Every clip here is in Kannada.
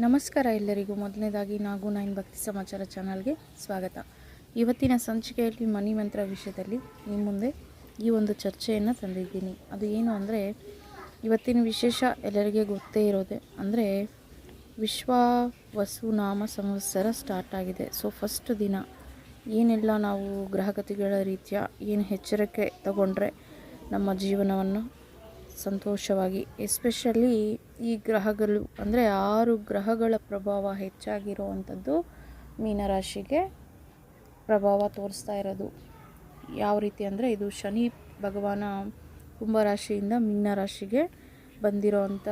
ನಮಸ್ಕಾರ ಎಲ್ಲರಿಗೂ. ಮೊದಲನೇದಾಗಿ ನಾಗು ನೈನ್ ಭಕ್ತಿ ಸಮಾಚಾರ ಚಾನಲ್ಗೆ ಸ್ವಾಗತ. ಇವತ್ತಿನ ಸಂಚಿಕೆಯಲ್ಲಿ ಮನಿ ಮಂತ್ರ ವಿಷಯದಲ್ಲಿ ನಿಮ್ಮ ಮುಂದೆ ಈ ಒಂದು ಚರ್ಚೆಯನ್ನು ತಂದಿದ್ದೀನಿ. ಅದು ಏನು ಅಂದರೆ, ಇವತ್ತಿನ ವಿಶೇಷ ಎಲ್ಲರಿಗೆ ಗೊತ್ತೇ ಇರೋದೆ ಅಂದರೆ ವಿಶ್ವ ವಸುನಾಮ ಸಂವತ್ಸರ ಸ್ಟಾರ್ಟ್ ಆಗಿದೆ. ಸೊ ಫಸ್ಟ್ ದಿನ ಏನೆಲ್ಲ ನಾವು ಗ್ರಹಗತಿಗಳ ರೀತಿಯ, ಏನು ಎಚ್ಚರಿಕೆ ತಗೊಂಡ್ರೆ ನಮ್ಮ ಜೀವನವನ್ನು ಸಂತೋಷವಾಗಿ ಎಸ್ಪೆಷಲಿ ಈ ಗ್ರಹಗಳು, ಅಂದರೆ ಆರು ಗ್ರಹಗಳ ಪ್ರಭಾವ ಹೆಚ್ಚಾಗಿರುವಂಥದ್ದು ಮೀನರಾಶಿಗೆ ಪ್ರಭಾವ ತೋರಿಸ್ತಾ ಇರೋದು. ಯಾವ ರೀತಿ ಅಂದರೆ ಇದು ಶನಿ ಭಗವಾನ ಕುಂಭರಾಶಿಯಿಂದ ಮೀನರಾಶಿಗೆ ಬಂದಿರೋವಂಥ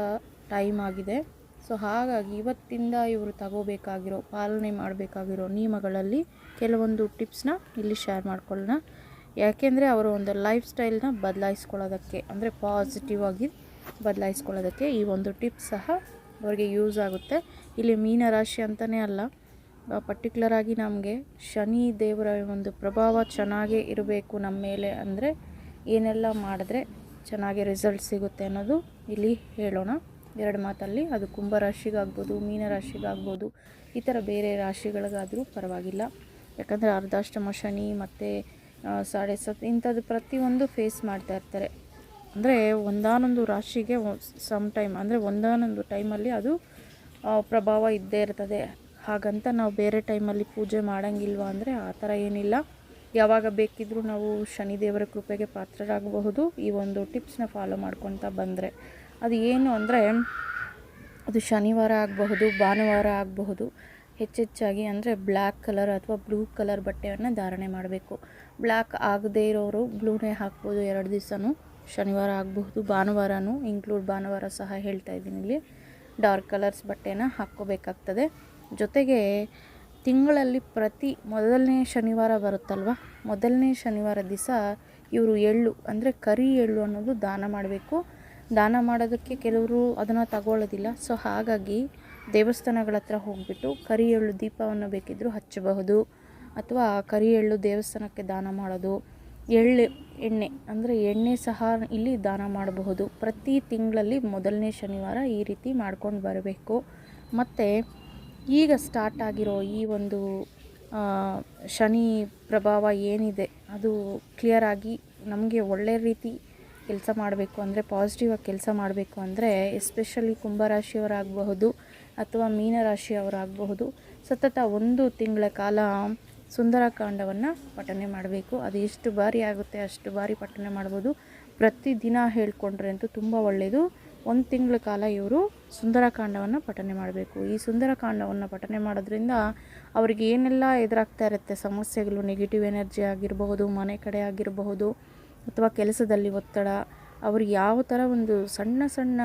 ಟೈಮ್ ಆಗಿದೆ. ಸೊ ಹಾಗಾಗಿ ಇವತ್ತಿಂದ ಇವರು ತಗೋಬೇಕಾಗಿರೋ, ಪಾಲನೆ ಮಾಡಬೇಕಾಗಿರೋ ನಿಯಮಗಳಲ್ಲಿ ಕೆಲವೊಂದು ಟಿಪ್ಸ್ನ ಇಲ್ಲಿ ಶೇರ್ ಮಾಡ್ಕೊಳ್ಳೋಣ. ಯಾಕೆಂದರೆ ಅವರ ಒಂದು ಲೈಫ್ ಸ್ಟೈಲ್ನ ಬದಲಾಯಿಸ್ಕೊಳ್ಳೋದಕ್ಕೆ, ಅಂದರೆ ಪಾಸಿಟಿವ್ ಆಗಿ ಬದಲಾಯಿಸ್ಕೊಳ್ಳೋದಕ್ಕೆ ಈ ಒಂದು ಟಿಪ್ ಸಹ ಅವರಿಗೆ ಯೂಸ್ ಆಗುತ್ತೆ. ಇಲ್ಲಿ ಮೀನರಾಶಿ ಅಂತಲೇ ಅಲ್ಲ ಪರ್ಟಿಕ್ಯುಲರ್ ಆಗಿ ನಮಗೆ ಶನಿ ದೇವರ ಒಂದು ಪ್ರಭಾವ ಚೆನ್ನಾಗೇ ಇರಬೇಕು ನಮ್ಮ ಮೇಲೆ ಅಂದರೆ ಏನೆಲ್ಲ ಮಾಡಿದ್ರೆ ಚೆನ್ನಾಗಿ ರಿಸಲ್ಟ್ ಸಿಗುತ್ತೆ ಅನ್ನೋದು ಇಲ್ಲಿ ಹೇಳೋಣ. ಎರಡು ಮಾತಲ್ಲಿ, ಅದು ಕುಂಭರಾಶಿಗಾಗ್ಬೋದು ಮೀನರಾಶಿಗಾಗ್ಬೋದು ಈ ಥರ ಬೇರೆ ರಾಶಿಗಳಿಗಾದರೂ ಪರವಾಗಿಲ್ಲ. ಯಾಕಂದರೆ ಅರ್ಧಾಷ್ಟಮ ಶನಿ ಮತ್ತು ಸಾಡೆ ಸತ್ ಇಂಥದ್ದು ಪ್ರತಿಯೊಂದು ಫೇಸ್ ಮಾಡ್ತಾ ಇರ್ತಾರೆ. ಅಂದರೆ ಒಂದಾನೊಂದು ರಾಶಿಗೆ ಸಮ್ ಟೈಮ್ ಅಂದರೆ ಒಂದಾನೊಂದು ಟೈಮಲ್ಲಿ ಅದು ಪ್ರಭಾವ ಇದ್ದೇ ಇರ್ತದೆ. ಹಾಗಂತ ನಾವು ಬೇರೆ ಟೈಮಲ್ಲಿ ಪೂಜೆ ಮಾಡೋಂಗಿಲ್ವ ಅಂದರೆ ಆ ಥರ ಏನಿಲ್ಲ. ಯಾವಾಗ ಬೇಕಿದ್ರೂ ನಾವು ಶನಿದೇವರ ಕೃಪೆಗೆ ಪಾತ್ರರಾಗಬಹುದು. ಈ ಒಂದು ಟಿಪ್ಸ್ನ ಫಾಲೋ ಮಾಡ್ಕೊತಾ ಬಂದರೆ. ಅದು ಏನು ಅಂದರೆ, ಅದು ಶನಿವಾರ ಆಗಬಹುದು, ಭಾನುವಾರ ಆಗಬಹುದು. ಹೆಚ್ಚೆಚ್ಚಾಗಿ ಅಂದರೆ ಬ್ಲ್ಯಾಕ್ ಕಲರ್ ಅಥವಾ ಬ್ಲೂ ಕಲರ್ ಬಟ್ಟೆಯನ್ನು ಧಾರಣೆ ಮಾಡಬೇಕು. ಬ್ಲ್ಯಾಕ್ ಆಗದೇ ಇರೋರು ಬ್ಲೂನೇ ಹಾಕ್ಬೋದು ಎರಡು ದಿವಸನೂ, ಶನಿವಾರ ಆಗಬಹುದು, ಭಾನುವಾರನೂ ಇನ್ಕ್ಲೂಡ್ ಭಾನುವಾರ ಸಹ ಹೇಳ್ತಾ ಇದ್ದೀನಿ ಇಲ್ಲಿ. ಡಾರ್ಕ್ ಕಲರ್ಸ್ ಬಟ್ಟೆನ ಹಾಕ್ಕೋಬೇಕಾಗ್ತದೆ. ಜೊತೆಗೆ ತಿಂಗಳಲ್ಲಿ ಪ್ರತಿ ಮೊದಲನೇ ಶನಿವಾರ ಬರುತ್ತಲ್ವ? ಮೊದಲನೇ ಶನಿವಾರ ದಿವಸ ಇವರು ಎಳ್ಳು, ಅಂದರೆ ಕರಿ ಎಳ್ಳು ಅನ್ನೋದು ದಾನ ಮಾಡಬೇಕು. ದಾನ ಮಾಡೋದಕ್ಕೆ ಕೆಲವರು ಅದನ್ನು ತಗೊಳ್ಳೋದಿಲ್ಲ. ಸೊ ಹಾಗಾಗಿ ದೇವಸ್ಥಾನಗಳ ಹತ್ರ ಹೋಗಿಬಿಟ್ಟು ಕರಿ ಎಳ್ಳು ದೀಪವನ್ನು ಬೇಕಿದ್ದರೂ ಹಚ್ಚಬಹುದು. ಅಥವಾ ಕರಿ ಎಳ್ಳು ದೇವಸ್ಥಾನಕ್ಕೆ ದಾನ ಮಾಡೋದು, ಎಳ್ಳು ಎಣ್ಣೆ, ಅಂದರೆ ಎಣ್ಣೆ ಸಹ ಇಲ್ಲಿ ದಾನ ಮಾಡಬಹುದು. ಪ್ರತಿ ತಿಂಗಳಲ್ಲಿ ಮೊದಲನೇ ಶನಿವಾರ ಈ ರೀತಿ ಮಾಡ್ಕೊಂಡು ಬರಬೇಕು. ಮತ್ತು ಈಗ ಸ್ಟಾರ್ಟ್ ಆಗಿರೋ ಈ ಒಂದು ಶನಿ ಪ್ರಭಾವ ಏನಿದೆ, ಅದು ಕ್ಲಿಯರಾಗಿ ನಮಗೆ ಒಳ್ಳೆ ರೀತಿ ಕೆಲಸ ಮಾಡಬೇಕು ಅಂದರೆ ಪಾಸಿಟಿವ್ ಆಗಿ ಕೆಲಸ ಮಾಡಬೇಕು ಅಂದರೆ ಎಸ್ಪೆಷಲಿ ಕುಂಭರಾಶಿಯವರಾಗಬಹುದು ಅಥವಾ ಮೀನರಾಶಿಯವರಾಗಬಹುದು, ಸತತ ಒಂದು ತಿಂಗಳ ಕಾಲ ಸುಂದರಕಾಂಡವನ್ನು ಪಠನೆ ಮಾಡಬೇಕು. ಅದು ಎಷ್ಟು ಬಾರಿ ಆಗುತ್ತೆ, ಅಷ್ಟು ಬಾರಿ ಪಠನೆ ಮಾಡ್ಬೋದು. ಪ್ರತಿದಿನ ಹೇಳ್ಕೊಂಡ್ರೆ ಅಂತೂ ತುಂಬ ಒಳ್ಳೆಯದು ಒಂದು ತಿಂಗಳ ಕಾಲ ಇವರು ಸುಂದರಕಾಂಡವನ್ನು ಪಠನೆ ಮಾಡಬೇಕು. ಈ ಸುಂದರಕಾಂಡವನ್ನು ಪಠನೆ ಮಾಡೋದ್ರಿಂದ ಅವ್ರಿಗೆ ಏನೆಲ್ಲ ಎದುರಾಗ್ತಾ ಇರುತ್ತೆ, ಸಮಸ್ಯೆಗಳು ನೆಗೆಟಿವ್ ಎನರ್ಜಿ ಆಗಿರಬಹುದು, ಮನೆ ಕಡೆ ಆಗಿರಬಹುದು ಅಥವಾ ಕೆಲಸದಲ್ಲಿ ಒತ್ತಡ ಅವ್ರಿಗೆ ಯಾವ ಥರ ಒಂದು ಸಣ್ಣ ಸಣ್ಣ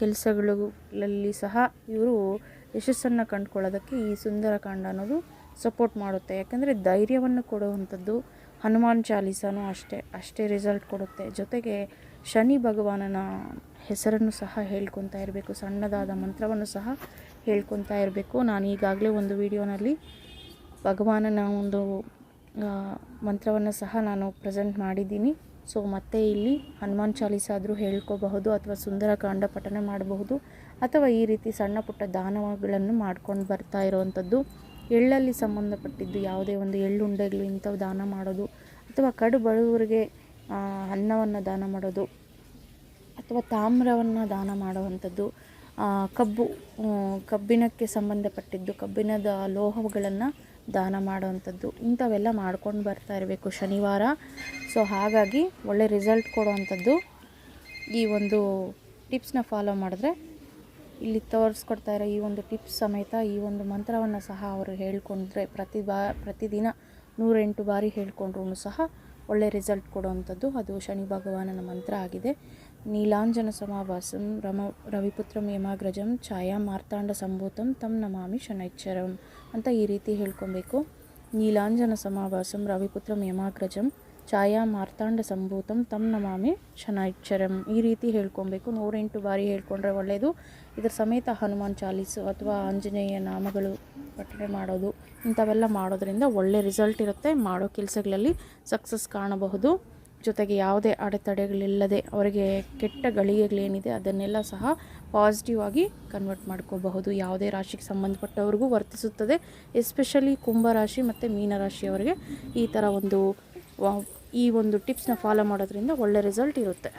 ಕೆಲಸಗಳಲ್ಲಿ ಸಹ ಇವರು ಯಶಸ್ಸನ್ನು ಕಂಡುಕೊಳ್ಳೋದಕ್ಕೆ ಈ ಸುಂದರಕಾಂಡ ಅನ್ನೋದು ಸಪೋರ್ಟ್ ಮಾಡುತ್ತೆ. ಯಾಕಂದರೆ ಧೈರ್ಯವನ್ನು ಕೊಡುವಂಥದ್ದು ಹನುಮಾನ್ ಚಾಲೀಸನೂ ಅಷ್ಟೇ ಅಷ್ಟೇ ರಿಸಲ್ಟ್ ಕೊಡುತ್ತೆ. ಜೊತೆಗೆ ಶನಿ ಭಗವಾನನ ಹೆಸರನ್ನು ಸಹ ಹೇಳ್ಕೊತಾ ಇರಬೇಕು, ಸಣ್ಣದಾದ ಮಂತ್ರವನ್ನು ಸಹ ಹೇಳ್ಕೊತಾ ಇರಬೇಕು. ನಾನು ಈಗಾಗಲೇ ಒಂದು ವಿಡಿಯೋನಲ್ಲಿ ಭಗವಾನನ ಒಂದು ಮಂತ್ರವನ್ನು ಸಹ ನಾನು ಪ್ರೆಸೆಂಟ್ ಮಾಡಿದ್ದೀನಿ. ಸೊ ಮತ್ತೆ ಇಲ್ಲಿ ಹನುಮಾನ್ ಚಾಲೀಸ ಆದರೂ ಹೇಳ್ಕೋಬಹುದು ಅಥವಾ ಸುಂದರಕಾಂಡ ಪಠನೆ ಮಾಡಬಹುದು ಅಥವಾ ಈ ರೀತಿ ಸಣ್ಣ ಪುಟ್ಟ ದಾನಗಳನ್ನು ಮಾಡ್ಕೊಂಡು ಬರ್ತಾ ಇರುವಂಥದ್ದು. ಎಳ್ಳಲ್ಲಿ ಸಂಬಂಧಪಟ್ಟಿದ್ದು ಯಾವುದೇ ಒಂದು ಎಳ್ಳುಂಡೆಗಳು ಇಂಥವು ದಾನ ಮಾಡೋದು ಅಥವಾ ಕಡು ಬಡವರಿಗೆ ಅನ್ನವನ್ನು ದಾನ ಮಾಡೋದು ಅಥವಾ ತಾಮ್ರವನ್ನು ದಾನ ಮಾಡುವಂಥದ್ದು. ಕಬ್ಬು ಕಬ್ಬಿಣಕ್ಕೆ ಸಂಬಂಧಪಟ್ಟಿದ್ದು ಕಬ್ಬಿಣದ ಲೋಹಗಳನ್ನು ದಾನ ಮಾಡುವಂಥದ್ದು, ಇಂಥವೆಲ್ಲ ಮಾಡ್ಕೊಂಡು ಬರ್ತಾ ಇರಬೇಕು ಶನಿವಾರ. ಸೊ ಹಾಗಾಗಿ ಒಳ್ಳೆ ರಿಸಲ್ಟ್ ಕೊಡುವಂಥದ್ದು ಈ ಒಂದು ಟಿಪ್ಸ್ನ ಫಾಲೋ ಮಾಡಿದ್ರೆ ಇಲ್ಲಿ ತೋರಿಸ್ಕೊಡ್ತಾ ಇರೋ ಈ ಒಂದು ಟಿಪ್ಸ್ ಸಮೇತ ಈ ಒಂದು ಮಂತ್ರವನ್ನು ಸಹ ಅವರು ಹೇಳ್ಕೊಂಡ್ರೆ ಪ್ರತಿ ಬಾ, ಪ್ರತಿದಿನ ನೂರೆಂಟು ಬಾರಿ ಹೇಳ್ಕೊಂಡ್ರೂ ಸಹ ಒಳ್ಳೆ ರಿಸಲ್ಟ್ ಕೊಡುವಂಥದ್ದು. ಅದು ಶನಿ ಭಗವಾನನ ಮಂತ್ರ ಆಗಿದೆ. ನೀಲಾಂಜನ ಸಮಾಭಾಸಂ ರಮ, ರವಿಪುತ್ರಂ ಯಮಾಗ್ರಜಂ ಛಾಯಾ ಮಾರ್ತಾಂಡ ಸಂಭೂತಂ, ತಂ ನಮಾಮಿ ಶನೈಶ್ಚರಂ ಅಂತ ಈ ರೀತಿ ಹೇಳ್ಕೊಬೇಕು. ನೀಲಾಂಜನ ಸಮಾವಾಸಂ, ರವಿಪುತ್ರಂ ಯಮಾಗ್ರಜಂ ಛಾಯಾ ಮಾರ್ತಾಂಡ ಸಂಭೂತಂ, ತಂ ನಮಾಮಿ ಶನೈಶ್ಚರಂ ಈ ರೀತಿ ಹೇಳ್ಕೊಬೇಕು. ನೂರೆಂಟು ಬಾರಿ ಹೇಳ್ಕೊಂಡ್ರೆ ಒಳ್ಳೆಯದು ಇದರ ಸಮೇತ ಹನುಮಾನ್ ಚಾಲೀಸು ಅಥವಾ ಆಂಜನೇಯ ನಾಮಗಳು ಪಠನೆ ಮಾಡೋದು ಇಂಥವೆಲ್ಲ ಮಾಡೋದ್ರಿಂದ ಒಳ್ಳೆ ರಿಸಲ್ಟ್ ಇರುತ್ತೆ. ಮಾಡೋ ಕೆಲಸಗಳಲ್ಲಿ ಸಕ್ಸಸ್ ಕಾಣಬಹುದು. ಜೊತೆಗೆ ಯಾವುದೇ ಅಡೆತಡೆಗಳಿಲ್ಲದೆ ಅವರಿಗೆ ಕೆಟ್ಟ ಗಳಿಗೆಗಳೇನಿದೆ ಅದನ್ನೆಲ್ಲ ಸಹ ಪಾಸಿಟಿವ್ ಆಗಿ ಕನ್ವರ್ಟ್ ಮಾಡ್ಕೋಬಹುದು. ಯಾವುದೇ ರಾಶಿಗೆ ಸಂಬಂಧಪಟ್ಟವ್ರಿಗೂ ವರ್ತಿಸುತ್ತದೆ. ಎಸ್ಪೆಷಲಿ ಕುಂಭರಾಶಿ ಮತ್ತು ಮೀನರಾಶಿಯವರಿಗೆ ಈ ಥರ ಒಂದು ಈ ಒಂದು ಟಿಪ್ಸ್ನ ಫಾಲೋ ಮಾಡೋದ್ರಿಂದ ಒಳ್ಳೆ ರಿಸಲ್ಟ್ ಇರುತ್ತೆ.